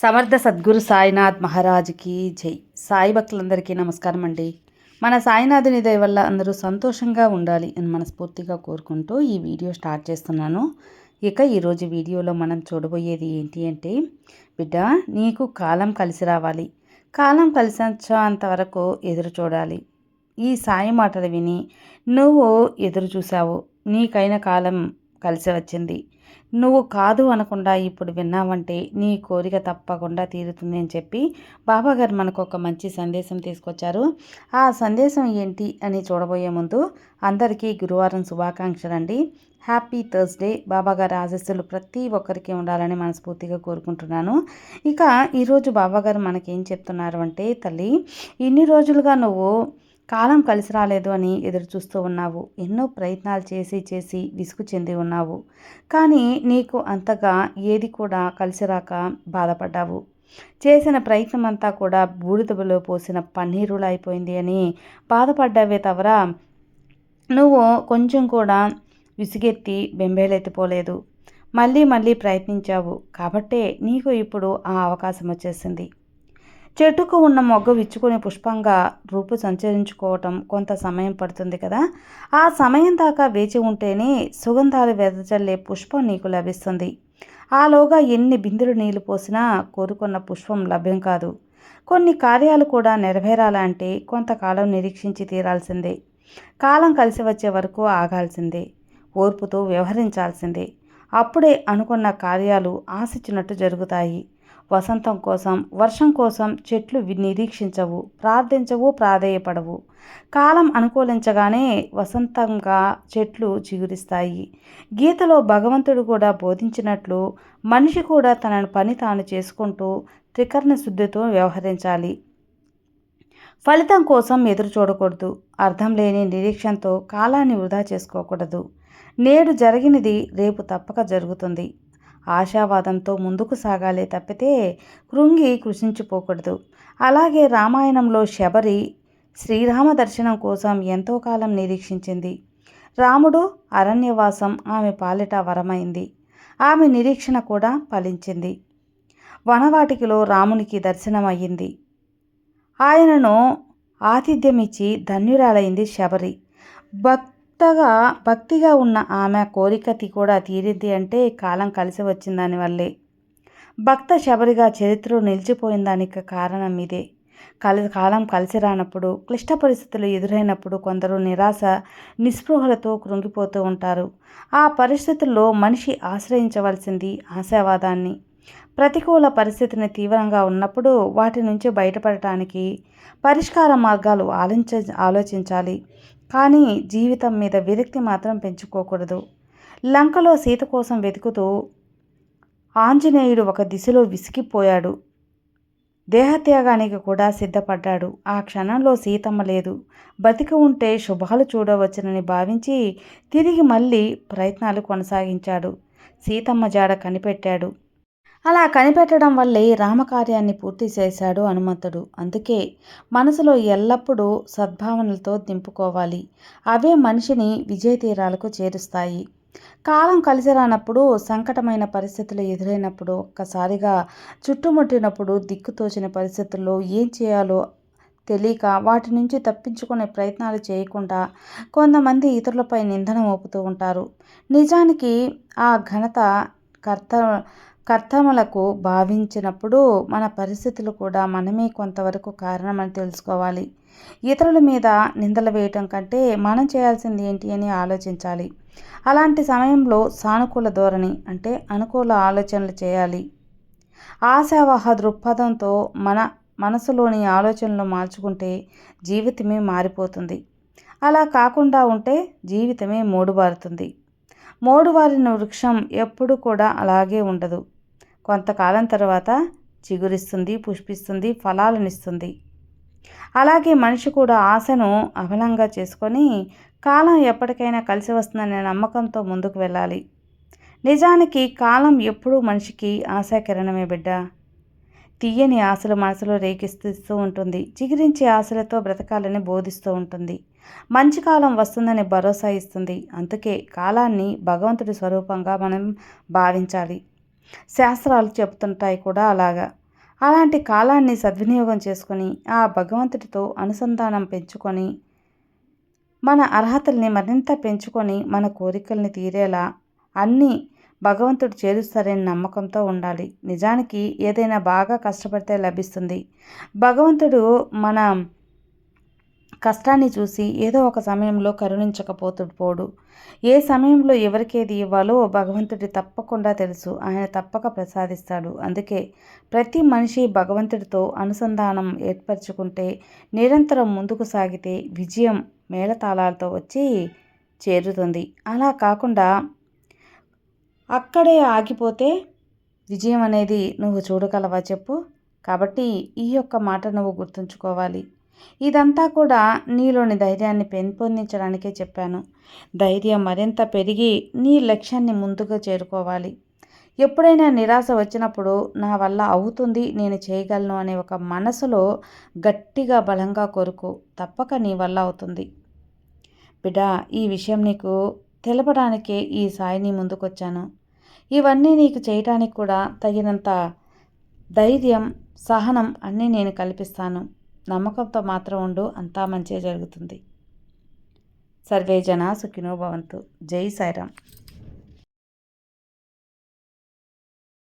సమర్థ సద్గురు సాయినాథ్ మహారాజ్కి జై. సాయి భక్తులందరికీ నమస్కారం అండి. మన సాయినాథుని దయ వల్ల అందరూ సంతోషంగా ఉండాలి అని మనస్ఫూర్తిగా కోరుకుంటూ ఈ వీడియో స్టార్ట్ చేస్తున్నాను. ఇక ఈరోజు వీడియోలో మనం చూడబోయేది ఏంటి అంటే బిడ్డ నీకు కాలం కలిసి రావాలి. కాలం కలిసేంత వరకు ఎదురు చూడాలి. ఈ సాయి మాటలు విని నువ్వు ఎదురు చూసావు నీకైన కాలం కలిసి వచ్చింది. నువ్వు కాదు అనకుండా ఇప్పుడు విన్నావంటే నీ కోరిక తప్పకుండా తీరుతుంది అని చెప్పి బాబాగారు మనకు ఒక మంచి సందేశం తీసుకొచ్చారు. ఆ సందేశం ఏంటి అని చూడబోయే ముందు అందరికీ గురువారం శుభాకాంక్షలు అండి హ్యాపీ థర్స్డే. బాబాగారి ఆశస్సులు ప్రతి ఒక్కరికి ఉండాలని మనస్ఫూర్తిగా కోరుకుంటున్నాను. ఇక ఈరోజు బాబాగారు మనకేం చెప్తున్నారు అంటే తల్లి ఇన్ని రోజులుగా నువ్వు కాలం కలిసి రాలేదు అని ఎదురు చూస్తూ ఉన్నావు. ఎన్నో ప్రయత్నాలు చేసి చేసి విసుగు చెంది ఉన్నావు. కానీ నీకు అంతగా ఏది కూడా కలిసి రాక బాధపడ్డావు. చేసిన ప్రయత్నం అంతా కూడా బూడిదలో పోసిన పన్నీరులు అయిపోయింది అని బాధపడ్డావే తవర. నువ్వు కొంచెం కూడా విసిగెత్తి బెంబేలెత్తిపోలేదు. మళ్ళీ మళ్ళీ ప్రయత్నించావు కాబట్టే నీకు ఇప్పుడు ఆ అవకాశం వచ్చేసింది. చెట్టుకు ఉన్న మొగ్గ విచ్చుకునే పుష్పంగా రూపు సంచరించుకోవటం కొంత సమయం పడుతుంది కదా. ఆ సమయం దాకా వేచి ఉంటేనే సుగంధాలు వెదజల్లే పుష్పం నీకు లభిస్తుంది. ఆలోగా ఎన్ని బిందులు నీళ్ళు పోసినా కోరుకున్న పుష్పం లభ్యం కాదు. కొన్ని కార్యాలు కూడా నెరవేరాలంటే కొంతకాలం నిరీక్షించి తీరాల్సిందే. కాలం కలిసి వచ్చే వరకు ఆగాల్సిందే. ఓర్పుతో వ్యవహరించాల్సిందే. అప్పుడే అనుకున్న కార్యాలు ఆశించినట్టు జరుగుతాయి. వసంతం కోసం వర్షం కోసం చెట్లు నిరీక్షించవు ప్రార్థించవు ప్రాధేయపడవు. కాలం అనుకూలించగానే వసంతంగా చెట్లు చిగురిస్తాయి. గీతలో భగవంతుడు కూడా బోధించినట్లు మనిషి కూడా తన పని తాను చేసుకుంటూ త్రికరణ శుద్ధితో వ్యవహరించాలి. ఫలితం కోసం ఎదురు చూడకూడదు. అర్థం లేని నిరీక్షణతో కాలాన్ని వృధా చేసుకోకూడదు. నేడు జరిగినది రేపు తప్పక జరుగుతుంది. ఆశావాదంతో ముందుకు సాగాలే తప్పితే కృంగి కృషించిపోకూడదు అలాగే రామాయణంలో శబరి శ్రీరామ దర్శనం కోసం ఎంతో కాలం నిరీక్షించింది. రాముడు అరణ్యవాసం ఆమె పాలిట వరమైంది. ఆమె నిరీక్షణ కూడా ఫలించింది. వనవాటికిలో రామునికి దర్శనమయ్యింది. ఆయనను ఆతిథ్యమిచ్చి ధన్యురాలైంది శబరి. భక్ కొత్తగా భక్తిగా ఉన్న ఆమె కోరికతి కూడా తీరింది అంటే కాలం కలిసి వచ్చిన దానివల్లే భక్త శబరిగా చరిత్రలో నిలిచిపోయిన దానికి కారణం ఇదే. కలి కాలం కలిసి రానప్పుడు క్లిష్ట పరిస్థితులు ఎదురైనప్పుడు కొందరు నిరాశ నిస్పృహలతో కృంగిపోతూ ఉంటారు. ఆ పరిస్థితుల్లో మనిషి ఆశ్రయించవలసింది ఆశావాదాన్ని. ప్రతికూల పరిస్థితిని తీవ్రంగా ఉన్నప్పుడు వాటి నుంచి బయటపడటానికి పరిష్కార మార్గాలు ఆలోచించ ఆలోచించాలి. కానీ జీవితం మీద విరక్తి మాత్రం పెంచుకోకూడదు. లంకలో సీత కోసం వెతుకుతూ ఆంజనేయుడు ఒక దిశలో విసిగిపోయాడు. దేహత్యాగానికి కూడా సిద్ధపడ్డాడు. ఆ క్షణంలో సీతమ్మ లేదు. బతికి ఉంటే శుభాలు చూడవచ్చునని భావించి తిరిగి మళ్ళీ ప్రయత్నాలు కొనసాగించాడు. సీతమ్మ జాడ కనిపెట్టాడు. అలా కనిపెట్టడం వల్లే రామకార్యాన్ని పూర్తి చేశాడు హనుమంతుడు. అందుకే మనసులో ఎల్లప్పుడూ సద్భావనలతో దింపుకోవాలి అవే మనిషిని విజయ తీరాలకు చేరుస్తాయి. కాలం కలిసి రానప్పుడు సంకటమైన పరిస్థితులు ఎదురైనప్పుడు ఒక్కసారిగా చుట్టుముట్టినప్పుడు దిక్కుతోచిన పరిస్థితుల్లో ఏం చేయాలో తెలియక వాటి నుంచి తప్పించుకునే ప్రయత్నాలు చేయకుండా కొంతమంది ఇతరులపై నిందన మోపుతూ ఉంటారు. నిజానికి ఆ ఘనత కర్త కర్తములకు భావించినప్పుడు మన పరిస్థితులు కూడా మనమే కొంతవరకు కారణమని తెలుసుకోవాలి. ఇతరుల మీద నిందలు వేయటం కంటే మనం చేయాల్సింది ఏంటి అని ఆలోచించాలి. అలాంటి సమయంలో సానుకూల ధోరణి అంటే అనుకూల ఆలోచనలు చేయాలి. ఆశావహ దృక్పథంతో మన మనసులోని ఆలోచనలు మార్చుకుంటే జీవితమే మారిపోతుంది. అలా కాకుండా ఉంటే జీవితమే మూడుబారుతుంది. మోడువారిన వృక్షం ఎప్పుడు కూడా అలాగే ఉండదు. కొంతకాలం తర్వాత చిగురిస్తుంది పుష్పిస్తుంది ఫలాలనిస్తుంది. అలాగే మనిషి కూడా ఆశను అబలంగా చేసుకొని కాలం ఎప్పటికైనా కలిసి వస్తుందనే నమ్మకంతో ముందుకు వెళ్ళాలి. నిజానికి కాలం ఎప్పుడూ మనిషికి ఆశాకిరణమే బిడ్డ. తీయని ఆశలు మనసులో రేకిస్తూ ఉంటుంది. చిగురించే ఆశలతో బ్రతకాలని బోధిస్తూ ఉంటుంది. మంచి కాలం వస్తుందని భరోసా ఇస్తుంది. అందుకే కాలాన్ని భగవంతుడి స్వరూపంగా మనం భావించాలి. శాస్త్రాలు చెబుతుంటాయి కూడా అలాగా. అలాంటి కాలాన్ని సద్వినియోగం చేసుకొని ఆ భగవంతుడితో అనుసంధానం పెంచుకొని మన అర్హతల్ని మరింత పెంచుకొని మన కోరికల్ని తీరేలా అన్నీ భగవంతుడు చేరుస్తారని నమ్మకంతో ఉండాలి. నిజానికి ఏదైనా బాగా కష్టపడితే లభిస్తుంది. భగవంతుడు మన కష్టాన్ని చూసి ఏదో ఒక సమయంలో కరుణించకపోతు పోడు ఏ సమయంలో ఎవరికేది ఇవ్వాలో భగవంతుడి తప్పకుండా తెలుసు. ఆయన తప్పక ప్రసాదిస్తాడు. అందుకే ప్రతి మనిషి భగవంతుడితో అనుసంధానం ఏర్పరచుకుంటే నిరంతరం ముందుకు సాగితే విజయం మేళతాళాలతో వచ్చి చేరుతుంది. అలా కాకుండా అక్కడే ఆగిపోతే విజయం అనేది నువ్వు చూడగలవా చెప్పు. కాబట్టి ఈ యొక్క మాట నువ్వు గుర్తుంచుకోవాలి. ఇదంతా కూడా నీలోని ధైర్యాన్ని పెంపొందించడానికే చెప్పాను. ధైర్యం మరింత పెరిగి నీ లక్ష్యాన్ని ముందుగా చేరుకోవాలి. ఎప్పుడైనా నిరాశ వచ్చినప్పుడు నా వల్ల అవుతుంది నేను చేయగలను అనే ఒక మనసులో గట్టిగా బలంగా కోరుకో. తప్పక నీ వల్ల అవుతుంది. బిడ్డ ఈ విషయం నీకు తెలపడానికే ఈ సాయిని ముందుకొచ్చాను. ఇవన్నీ నీకు చేయటానికి కూడా తగినంత ధైర్యం సహనం అన్నీ నేను కల్పిస్తాను. నమ్మకంతో మాత్రం ఉండు అంతా మంచిగా జరుగుతుంది. సర్వే జనా సుఖినో భవంతు. జై సాయిరామ్.